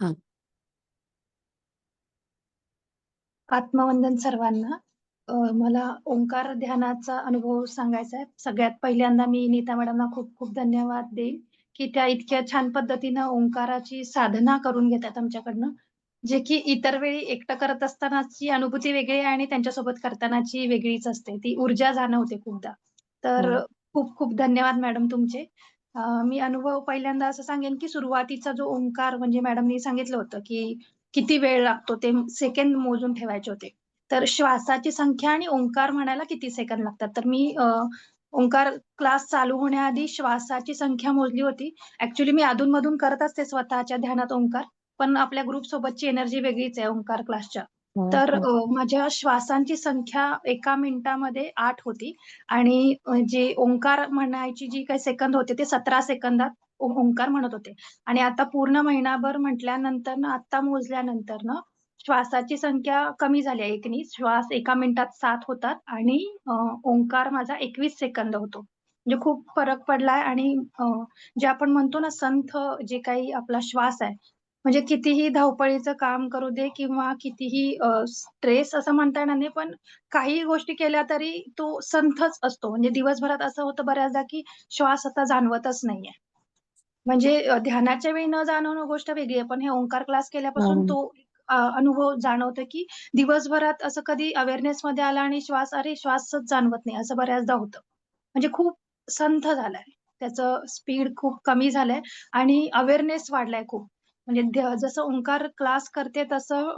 हां. आत्मवंदन सर्वांना. अ, मला ओंकार ध्यानाचा अनुभव सांगायचा आहे. सगळ्यात पहिल्यांदा मी नीता मॅडमना खूप-खूप धन्यवाद देईन, की त्या इतक्या छान पद्धतीनं ओंकाराची साधना करून घेतात आमच्याकडनं. जे की इतर वेळी एकटं करत असतानाची अनुभूती वेगळी आहे आणि त्यांच्यासोबत करतानाची वेगळीच असते. ती ऊर्जा जाणवते खूपदा. तर हो. खूप-खूप धन्यवाद मॅडम तुमचे. अ, मी अनुभव पहिल्यांदा असं सांगेन, की सुरुवातीचा जो ओंकार म्हणजे मॅडमनी सांगितलं होतं, की किती वेळ लागतो ते सेकंद मोजून ठेवायचे होते. तर श्वासाची संख्या आणि ओंकार म्हणायला किती सेकंद लागतात. तर मी अ, ओंकार क्लास चालू होण्याआधी श्वासाची संख्या मोजली होती. ॲक्चुअली मी अधूनमधून करत असते स्वतःच्या ध्यानात ओंकार. पण आपल्या ग्रुप सोबतची एनर्जी वेगळीच आहे ओंकार क्लासच्या. हो, तर हो. माझ्या श्वासांची संख्या एका मिनिटामध्ये 8 होती आणि जे ओंकार म्हणायची जी काही सेकंद होते ते 17 सेकंदात ओंकार म्हणत होते. आणि आता पूर्ण महिनाभर म्हटल्यानंतरनं आत्ता मोजल्यानंतरनं श्वासाची संख्या कमी झाली आहे 1नी. श्वास एका मिनिटात 7 होतात आणि ओंकार माझा 21 सेकंद होतो. म्हणजे खूप फरक पडलाय आणि जे आपण म्हणतो ना संथ जे काही आपला श्वास आहे, म्हणजे कितीही धावपळीचं काम करू दे किंवा कितीही स्ट्रेस असं म्हणता येणार नाही, पण काही गोष्टी केल्या तरी तो संथच असतो. म्हणजे दिवसभरात असं होतं बऱ्याचदा, की श्वास आता जाणवतच नाहीये. म्हणजे ध्यानाच्या वेळी न जाणवणं गोष्ट वेगळी आहे. पण हे ओंकार क्लास केल्यापासून हो. तो अनुभव जाणवतो, की दिवसभरात असं कधी अवेअरनेसमध्ये आला आणि श्वास, अरे श्वासच जाणवत नाही, असं बऱ्याचदा होतं. म्हणजे खूप संथ झालाय. त्याचं स्पीड खूप कमी झालंय आणि अवेअरनेस वाढलाय खूप. म्हणजे जसं ओंकार क्लास करते तसं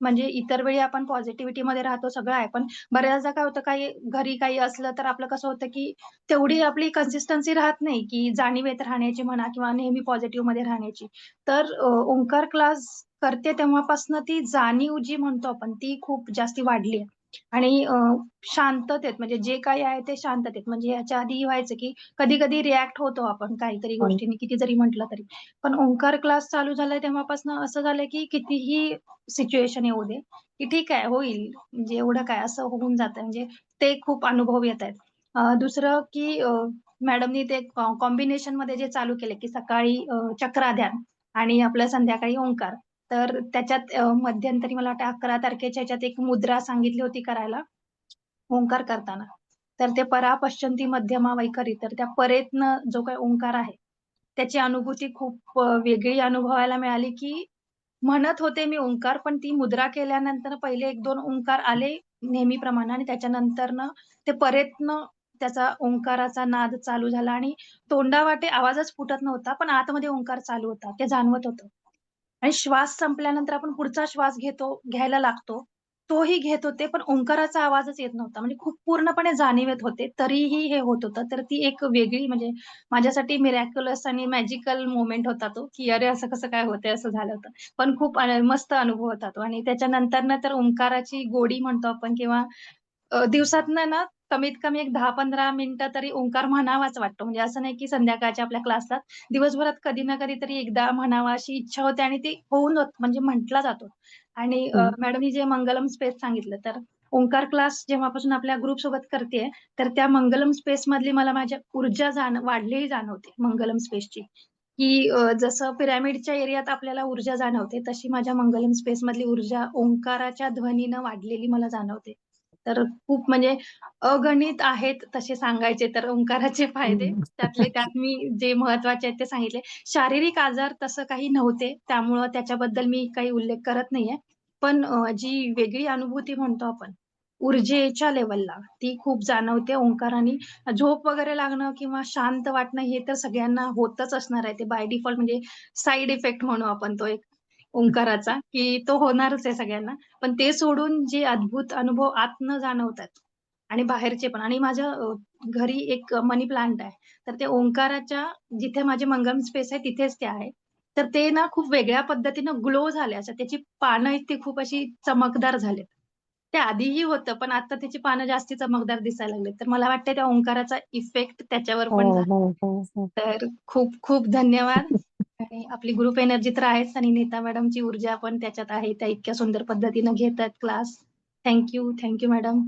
म्हणजे इतर वेळी आपण पॉझिटिव्हिटी मध्ये राहतो, सगळं आहे. पण बऱ्याचदा काय होतं, काही घरी काही असलं तर आपलं कसं होतं, की तेवढी आपली कन्सिस्टन्सी राहत नाही, की जाणीवेत राहण्याची म्हणा किंवा नेहमी पॉझिटिव्हमध्ये राहण्याची. तर ओंकार क्लास करते तेव्हापासनं ती जाणीव जी म्हणतो आपण ती खूप जास्ती वाढली आहे. आणि शांततेत म्हणजे जे काही आहे ते शांततेत. म्हणजे याच्या आधी व्हायचं, की कधी-कधी रिएक्ट होतो आपण काहीतरी हो. गोष्टींनी किती जरी म्हटलं तरी. पण ओंकार क्लास चालू झालाय तेव्हापासनं असं झालंय, की कितीही सिच्युएशन येऊ दे, की ठीक आहे होईल. म्हणजे एवढं काय असं होऊन जातं. म्हणजे ते खूप अनुभव येतायत. अ, दुसरं की मॅडमनी ते कॉ कॉम्बिनेशनमध्ये जे चालू केले, की सकाळी चक्राध्यान आणि आपलं संध्याकाळी ओंकार. तर त्याच्यात मध्यंतरी मला वाटतं 11 तारखेच्या याच्यात एक मुद्रा सांगितली होती करायला, ओंकार करताना. तर ते परा पश्चंती मध्यमा वैखरी. तर त्या परेतन जो काही ओंकार आहे, त्याची अनुभूती खूप वेगळी अनुभवायला मिळाली, की म्हणत होते मी ओंकार, पण ती मुद्रा केल्यानंतर पहिले 1-2 ओंकार आले नेहमीप्रमाणे आणि त्याच्यानंतरनं ते परेतन त्याचा ओंकाराचा नाद चालू झाला आणि तोंडावाटे आवाजच फुटत नव्हता, पण आतमध्ये ओंकार चालू होता. ते जाणवत होतं. आणि श्वास संपल्यानंतर आपण पुढचा श्वास घेतो घ्यायला लागतो. तोही घेत होते, पण ओंकाराचा आवाजच येत नव्हता. म्हणजे खूप पूर्णपणे जाणीवेत होते. तरीही हे होत होतं. तर ती एक वेगळी म्हणजे माझ्यासाठी मिरॅक्युलस आणि मॅजिकल मोमेंट होता तो, की अरे असं कसं काय होतंय असं झालं होतं. पण खूप मस्त अनुभव होता तो आणि त्याच्यानंतरनं तर ओंकाराची गोडी म्हणतो आपण किंवा दिवसातनं ना कमीत कमी एक 10-15 मिनिटं तरी ओंकार म्हणावाच वाटतो. म्हणजे असं नाही, की संध्याकाळच्या आपल्या क्लासला दिवसभरात कधी ना कधीतरी एकदा म्हणावा अशी इच्छा होते आणि ती होऊन म्हणजे म्हटला जातो. आणि हं. मॅडमनी जे मंगलम स्पेस सांगितलं, तर ओंकार क्लास जेव्हापासून आपल्या ग्रुपसोबत करतेय, तर त्या मंगलम स्पेसमधली मला माझ्या ऊर्जा जाण वाढलेली जाणवते मंगलम स्पेसची. की जसं पिरॅमिडच्या एरियात आपल्याला ऊर्जा जाणवते, तशी माझ्या मंगलम स्पेसमधली ऊर्जा ओंकाराच्या ध्वनीनं वाढलेली मला जाणवते. तर खूप म्हणजे अगणित आहेत तसे सांगायचे तर ओंकाराचे फायदे. त्यातले त्यात मी जे महत्त्वाचे आहेत ते सांगितले. शारीरिक आजार तसं काही नव्हते. त्यामुळं त्याच्याबद्दल मी काही उल्लेख करत नाहीये. पण जी वेगळी अनुभूती म्हणतो आपण, ऊर्जेच्या लेव्हलला ती खूप जाणवते ओंकाराने. झोप वगैरे लागणं किंवा शांत वाटणं हे तर सगळ्यांना होतच असणार आहे. ते बाय डिफॉल्ट म्हणजे साइड इफेक्ट म्हणू आपण तो एक ओंकाराचा, की तो होणारच आहे सगळ्यांना. पण ते सोडून जे अद्भुत अनुभव आतनं जाणवतात आणि बाहेरचे पण आणि माझ्या घरी एक मनी प्लांट आहे. तर ते ओंकाराच्या जिथे माझे मंगलम स्पेस आहे तिथेच ते आहे. तर ते ना खूप वेगळ्या पद्धतीनं ग्लो झाले. असं त्याची पानं ती खूप अशी चमकदार झालेत. ते आधीही होतं, पण आता त्याची पानं जास्ती चमकदार दिसायला लागलेत. तर मला वाटतंय त्या ओंकाराचा इफेक्ट त्याच्यावर पण झाला. हो, हो, हो. तर खूप खूप धन्यवाद. आणि आपली ग्रुप एनर्जी तर आहेच आणि नीता मॅडमची ऊर्जा पण त्याच्यात आहे. त्या इतक्या सुंदर पद्धतीनं घेतायत class. Thank you, thank you madam.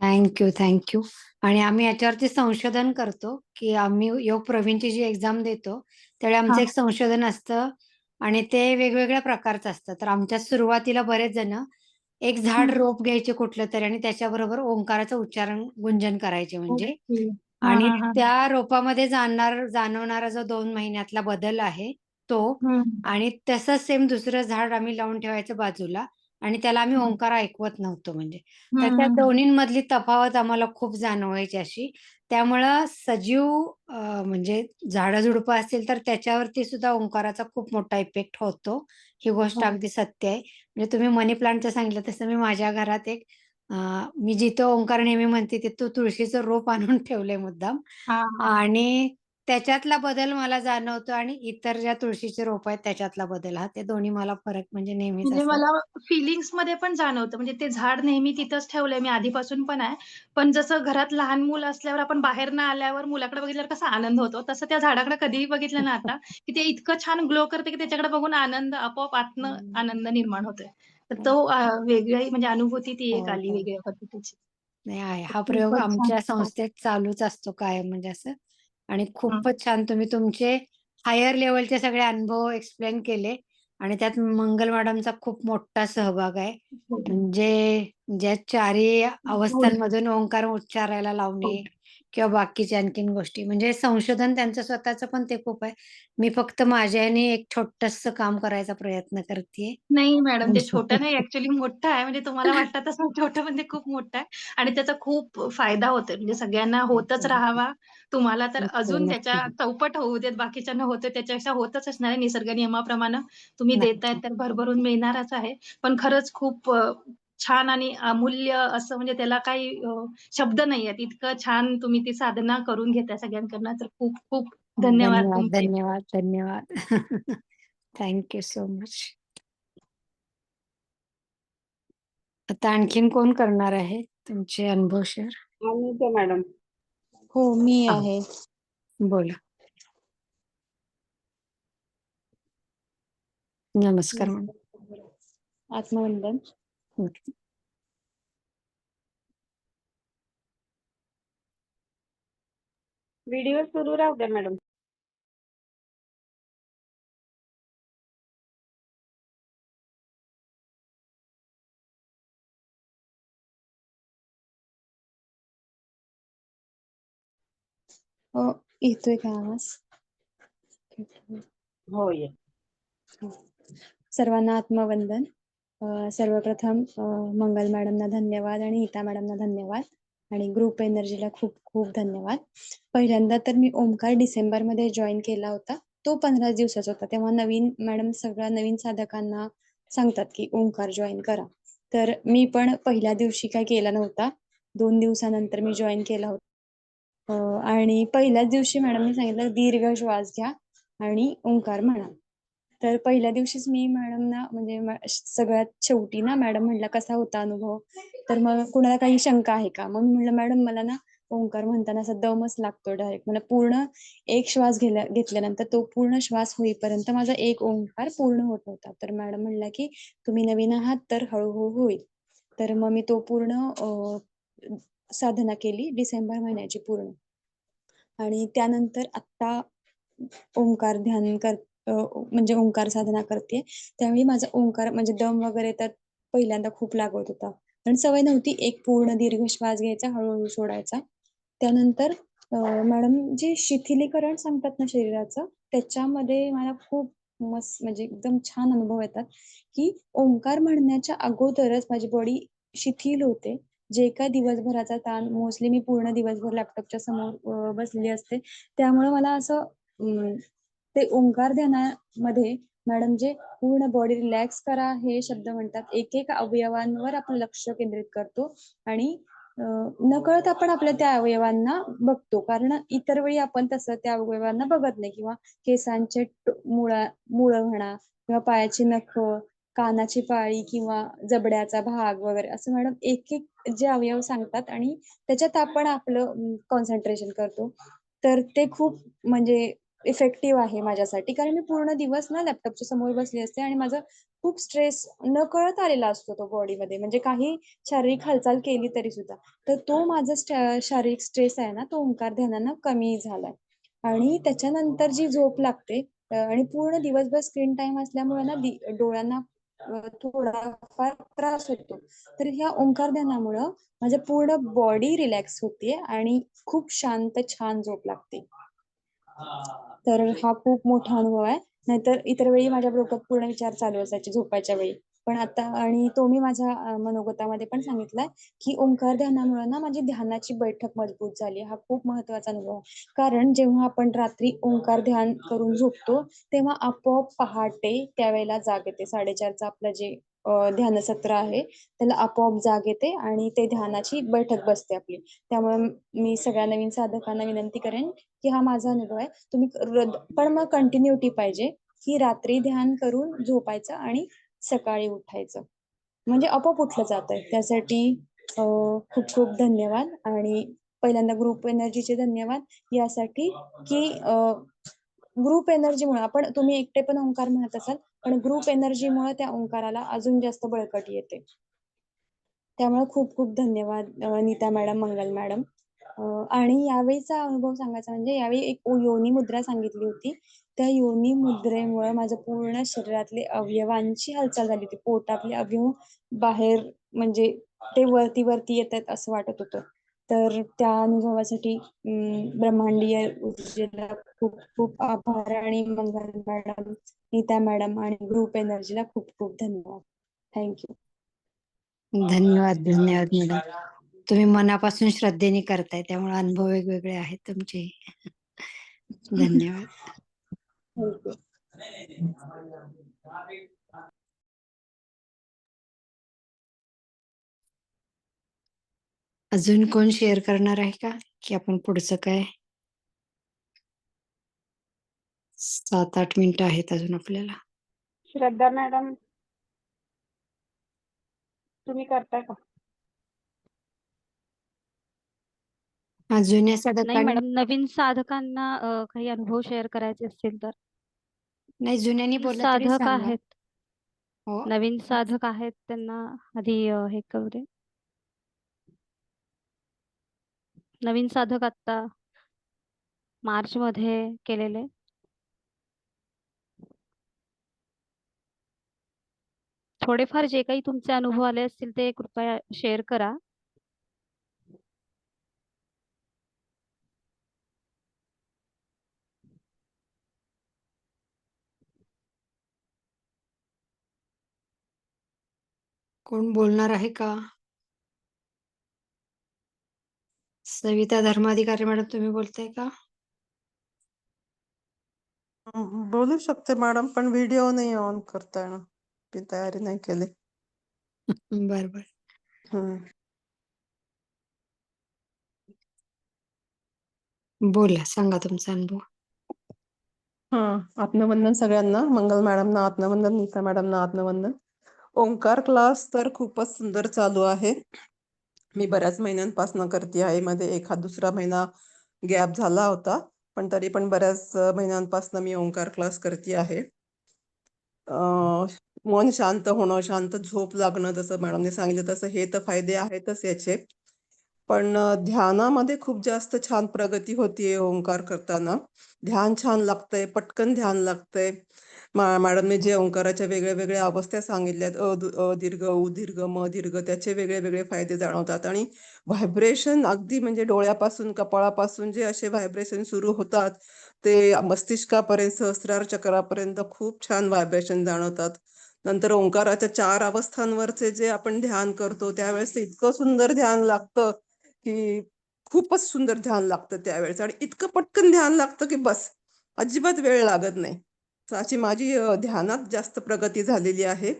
Thank you, thank you. आणि आम्ही याच्यावरती संशोधन करतो, की आम्ही योग प्रवीणची जी एक्झाम देतो, त्यावेळी आमचं. एक संशोधन असतं, आणि ते वेगवेगळ्या प्रकारचं असतं. तर आमच्यात सुरुवातीला बरेच जण एक झाड. रोप घ्यायचे कुठलं तरी आणि त्याच्याबरोबर ओंकाराचं उच्चारण, गुंजन करायचे म्हणजे आणि. त्या रोपामध्ये जाणणार जाणवणारा जो 2 महिन्यातला बदल आहे तो हं. आणि तसंच सेम दुसरं झाड आम्ही लावून ठेवायचं बाजूला आणि त्याला आम्ही हं. ओंकार ऐकवत नव्हतो म्हणजे. तर त्या हं. दोन्हींमधली तफावत आम्हाला खूप जाणवायची अशी. त्यामुळं सजीव अ, म्हणजे झाडं-झुडपं असतील तर त्याच्यावरती सुद्धा ओंकाराचा खूप मोठा इफेक्ट होतो. ही गोष्ट हो. अगदी सत्य आहे. म्हणजे तुम्ही मनी प्लांटचं सांगितलं तसं मी माझ्या घरात एक अ, मी जिथं ओंकार नेहमी म्हणते तिथं तुळशीचं रोप आणून ठेवलंय मुद्दाम हां, हां. आणि त्याच्यातला बदल मला जाणवतो आणि इतर ज्या तुळशीचे रोप आहेत त्याच्यातला बदल हा ते दोन्ही मला फरक म्हणजे नेहमीच म्हणजे मला फीलिंग्समध्ये पण जाणवतं. म्हणजे ते झाड नेहमी तिथंच ठेवलंय मी आधीपासून पण आहे. पण जसं घरात लहान मुलं असल्यावर आपण बाहेरनं आल्यावर मुलाकडे बघितल्यावर कसा आनंद होतो, तसं त्या झाडाकडे कधीही बघितलं ना आता, की ते इतकं छान ग्लो करते, की त्याच्याकडे बघून आनंद आपोआप आतनं. आनंद निर्माण होतोय. तर हं. तो अ, वेगळी म्हणजे अनुभूती ती एक हो, आली हो. वेगळ्या पद्धतीची. नाही आहे. हा प्रयोग खूपच छान. आमच्या. संस्थेत चालूच असतो कायम म्हणजे असं आणि हं. खूपच छान तुम्ही तुमचे हायर लेव्हलचे सगळे अनुभव एक्सप्लेन केले आणि त्यात मंगल मॅडमचा खूप मोठा सहभाग आहे. हो. म्हणजे ज्या चारही हो. अवस्थांमधून ओंकार उच्चारायला हो. लावणे किंवा बाकीच्या आणखीन गोष्टी म्हणजे संशोधन त्यांचं स्वतःचं पण ते खूप आहे. मी फक्त माझ्या ह्याने एक छोटंसं काम करायचा प्रयत्न करतीये. नाही मॅडम, ते छोटं नाही ॲक्चुअली मोठं आहे. म्हणजे तुम्हाला वाटतं तसं छोटं म्हणजे खूप मोठं आहे आणि त्याचा खूप फायदा होतोय. म्हणजे सगळ्यांना होतच राहावा. तुम्हाला तर अजून त्याच्या. चौपट होऊ देत, बाकीच्यांना होतंय त्याच्यापेक्षा होतच असणार आहे. निसर्ग नियमाप्रमाणे तुम्ही देताय नक्की. तर भरभरून मिळणारच आहे. पण खरंच खूप छान आणि अमूल्य असं म्हणजे त्याला काही शब्द नाहीयेत. इतकं छान तुम्ही ती साधना करून घेताय सगळ्यांकडनं तर खूप खूप धन्यवाद धन्यवाद. धन्यवाद, धन्यवाद. Thank you so much. आता आणखीन कोण करणार आहे तुमचे अनुभव शेअर? अनिता मॅडम. हो, मी हां. आहे. बोला. नमस्कार मॅडम. आत्मवंदन. व्हिडिओ सुरू राहू द्या मॅडम. हो, येतोय का आवाज? हो, ये. हो. सर्वांना आत्मवंदन. सर्वप्रथम मंगल मॅडमना धन्यवाद आणि हिता मॅडमना धन्यवाद आणि ग्रुप एनर्जीला खूप खूप धन्यवाद. पहिल्यांदा तर मी ओमकार डिसेंबरमध्ये जॉईन केला होता. तो 15 दिवसाचा होता. तेव्हा नवीन मॅडम सगळ्या नवीन साधकांना सांगतात, की ओंकार जॉईन करा. तर मी पण पहिल्या दिवशी काही केला नव्हता. दोन दिवसानंतर मी जॉइन केला होता. आणि पहिल्याच दिवशी मॅडमने सांगितलं, "दीर्घ श्वास घ्या आणि ओंकार म्हणा." तर पहिल्या दिवशीच मी मॅडमना म्हणजे सगळ्यात शेवटी ना मॅडम म्हणला "कसा होता अनुभव?" तर मग कुणाला काही शंका आहे का? मग म्हणलं "मॅडम मला ना ओंकार म्हणताना असा दमच लागतो डायरेक्ट. मला पूर्ण एक श्वास घेल्या घेतल्यानंतर तो पूर्ण श्वास होईपर्यंत माझा एक ओंकार पूर्ण होत नव्हता." तर मॅडम म्हणला की "तुम्ही नवीन आहात तर हळूहळू होईल." तर मग मी तो पूर्ण साधना केली डिसेंबर महिन्याची पूर्ण. आणि त्यानंतर आत्ता ओंकार ध्यान कर म्हणजे ओंकार साधना करते त्यावेळी माझा ओंकार म्हणजे दम वगैरे तर पहिल्यांदा खूप लागत होता. पण सवय नव्हती एक पूर्ण दीर्घ श्वास घ्यायचा, हळूहळू सोडायचा. त्यानंतर मॅडम जे शिथिलीकरण सांगतात ना शरीराचं, त्याच्यामध्ये मला खूप मस्त म्हणजे एकदम छान अनुभव येतात, की ओंकार म्हणण्याच्या अगोदरच माझी बॉडी शिथिल होते. जे काय दिवसभराचा ताण मोस्टली मी पूर्ण दिवसभर लॅपटॉपच्या समोर बसली बसलेली असते. त्यामुळे मला असं ते ओंकार ध्यानामध्ये मॅडम जे पूर्ण बॉडी रिलॅक्स करा हे शब्द म्हणतात. एक-एक अवयवांवर आपलं लक्ष केंद्रित करतो आणि नकळत आपण आपल्या त्या अवयवांना बघतो. कारण इतर वेळी आपण तसं त्या अवयवांना बघत नाही किंवा केसांचे मुळा मुळं म्हणा किंवा पायाची नख कानाची पाळी किंवा जबड्याचा भाग वगैरे असं मॅडम एक-एक जे अवयव सांगतात आणि त्याच्यात आपण आपलं कॉन्सन्ट्रेशन करतो. तर ते खूप म्हणजे इफेक्टिव्ह आहे माझ्यासाठी. कारण मी पूर्ण दिवस ना लॅपटॉपच्या समोर बसली असते आणि माझं खूप स्ट्रेस न कळत आलेला असतो तो बॉडीमध्ये. म्हणजे काही शारीरिक हालचाल केली तरी सुद्धा. तर तो माझा शारीरिक स्ट्रेस आहे ना, तो ओंकार ध्यानानं कमी झालाय. आणि त्याच्यानंतर जी झोप लागते, आणि पूर्ण दिवसभर स्क्रीन टाइम असल्यामुळे ना डोळ्यांना थोडाफार त्रास होतो. तर ह्या ओंकार ध्यानामुळं माझं पूर्ण बॉडी रिलॅक्स होते आणि खूप शांत छान झोप लागते. तर हा खूप मोठा अनुभव आहे. नाहीतर इतर वेळी माझ्या डोक्यात पूर्ण विचार चालू असायचे झोपायच्या वेळी. पण आता आणि तो मी माझ्या मनोगतामध्ये पण सांगितलाय, की ओंकार ध्यानामुळे ना माझी ध्यानाची बैठक मजबूत झाली. हा खूप महत्त्वाचा अनुभव आहे. कारण जेव्हा आपण रात्री ओंकार ध्यान करून झोपतो, तेव्हा आपोआप पहाटे त्यावेळेला जाग येते. 4:30चं आपलं जे ध्यानसत्र आहे, त्याला आपोआप जाग येते आणि ते ध्यानाची बैठक बसते आपली. त्यामुळे मी सगळ्या नवीन साधकांना विनंती करेन, की हा माझा अनुभव आहे. तुम्ही पण मग कंटिन्यूटी पाहिजे, की रात्री ध्यान करून झोपायचं आणि सकाळी उठायचं. म्हणजे आपोआप उठलं जातंय. त्यासाठी खूप खूप धन्यवाद आणि पहिल्यांदा ग्रुप एनर्जीचे धन्यवाद यासाठी, की ग्रुप एनर्जीमुळे आपण तुम्ही एकटे पण ओंकार म्हणत असाल, पण ग्रुप एनर्जीमुळे त्या ओंकाराला अजून जास्त बळकट येते. त्यामुळे खूप खूप धन्यवाद नीता मॅडम, मंगल मॅडम. आणि यावेळीचा अनुभव सांगायचा म्हणजे यावेळी एक योनी मुद्रा सांगितली होती. त्या योनी मुद्रेमुळे माझं पूर्ण शरीरातले अवयवांची हालचाल झाली होती. पोटातले अवयव बाहेर म्हणजे ते वरती-वरती येतायत असं वाटत होतं. तर त्या अनुभवासाठी ब्रह्मांडीय ऊर्जेला खूप खूप आभार आणि मंगल मॅडम, नीता मॅडम आणि ग्रुप एनर्जीला खूप खूप धन्यवाद. Thank you. धन्यवाद, धन्यवाद मॅडम. तुम्ही मनापासून श्रद्धेने करताय त्यामुळे अनुभव वेगवेगळे आहेत तुमचे. धन्यवाद. अजून कोण शेअर करणार आहे का? की आपण पुढचं काय? 7-8 मिनिटं आहेत अजून आपल्याला. श्रद्धा मॅडम तुम्ही करताय का? हां, जुन्या नाही साधकांनी मॅडम, नवीन साधकांना अ, काही अनुभव शेअर करायचे असतील तर? नाही जुन्यांनी नवीन बोललं तरी साधक सांगा. आहेत. हो. नवीन साधक आहेत त्यांना आधी अ, हे करू दे. नवीन साधक आत्ता मार्चमध्ये केलेले. थोडेफार जे काही तुमचे अनुभव आले असतील ते कृपया शेअर करा. कोण बोलणार आहे का? सविता धर्माधिकारी मॅडम तुम्ही बोलताय का? बोलू शकते मॅडम, पण व्हिडिओ नाही ऑन करता येणार. ती तयारी नाही केली. बरं, बरं. हं. बोला, सांगा तुमचा अनुभव. हां, आत्मवंदन सगळ्यांना. मंगल मॅडमना आत्मवंदन, नीता मॅडमना आत्मवंदन. ओंकार क्लास तर खूपच सुंदर चालू आहे. मी बऱ्याच महिन्यांपासून करते आहे. मध्ये एखाद दुसरा महिना गॅप झाला होता. पण तरी पण बऱ्याच महिन्यांपासून मी ओंकार क्लास करते आहे. मन शांत होणं, शांत झोप लागणं जसं मॅडमने सांगितलं तसं हे तर फायदे आहेतच याचे. पण ध्यानामध्ये खूप जास्त छान प्रगती होतीये ओंकार करताना. ध्यान छान लागतंय, पटकन ध्यान लागतंय. मॅडमने जे ओंकाराच्या वेगळ्या-वेगळ्या अवस्था सांगितल्यात अ, अ दीर्घ, उ दीर्घ, म दीर्घ त्याचे वेगळे-वेगळे फायदे जाणवतात आणि व्हायब्रेशन अगदी म्हणजे डोळ्यापासून, कपाळापासून जे असे व्हायब्रेशन सुरू होतात, ते मस्तिष्कापर्यंत, सहस्रार चक्रापर्यंत खूप छान व्हायब्रेशन जाणवतात. नंतर ओंकाराच्या चार अवस्थांवरचे जे आपण ध्यान करतो, त्यावेळेस इतकं सुंदर ध्यान लागतं, की खूपच सुंदर ध्यान लागतं त्यावेळेस आणि इतकं पटकन ध्यान लागतं, की बस अजिबात वेळ लागत नाही. तर अशी माझी ध्यानात जास्त प्रगती झालेली आहे.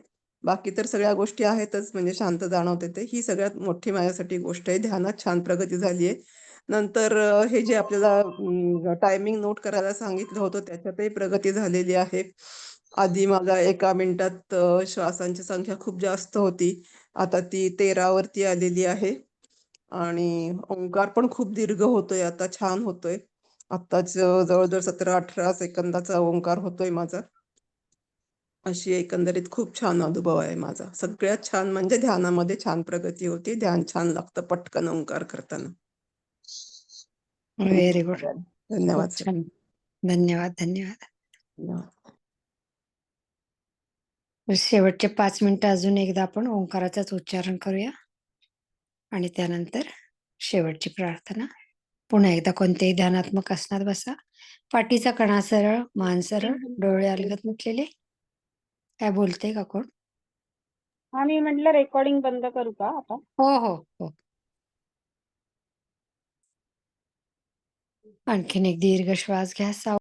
बाकी तर सगळ्या गोष्टी आहेतच म्हणजे शांत जाणवते ते. ही सगळ्यात मोठी माझ्यासाठी गोष्ट आहे. ध्यानात छान प्रगती झाली आहे. नंतर हे जे आपल्याला टायमिंग नोट करायला सांगितलं होतं, त्याच्यातही प्रगती झालेली आहे. आधी मला एका मिनिटात श्वासांची संख्या खूप जास्त होती. आता ती तेरावरती आलेली आहे. आणि ओंकार पण खूप दीर्घ होतोय आता, छान होतोय. आत्ताच जवळ-जवळ 17-18 सेकंदाचा ओंकार होतोय माझा. अशी एकंदरीत खूप छान अनुभव आहे माझा. सगळ्यात छान म्हणजे ध्यानामध्ये छान प्रगती होती. ध्यान छान लागतं पटकन ओंकार करताना. Very good. धन्यवाद, धन्यवाद. धन्यवाद. शेवटचे पाच मिनिटं अजून एकदा आपण ओंकाराचाच उच्चारण करूया आणि त्यानंतर शेवटची प्रार्थना पुन्हा एकदा कोणतेही ध्यानात्मक आसनात बसा. पाठीचा कणा सरळ मान सरळ डोळे अलगद मिटलेले काय बोलते का कोण? हा मी म्हटलं रेकॉर्डिंग बंद करू का आता? हो हो हो. आणखीन एक दीर्घ श्वास घ्या.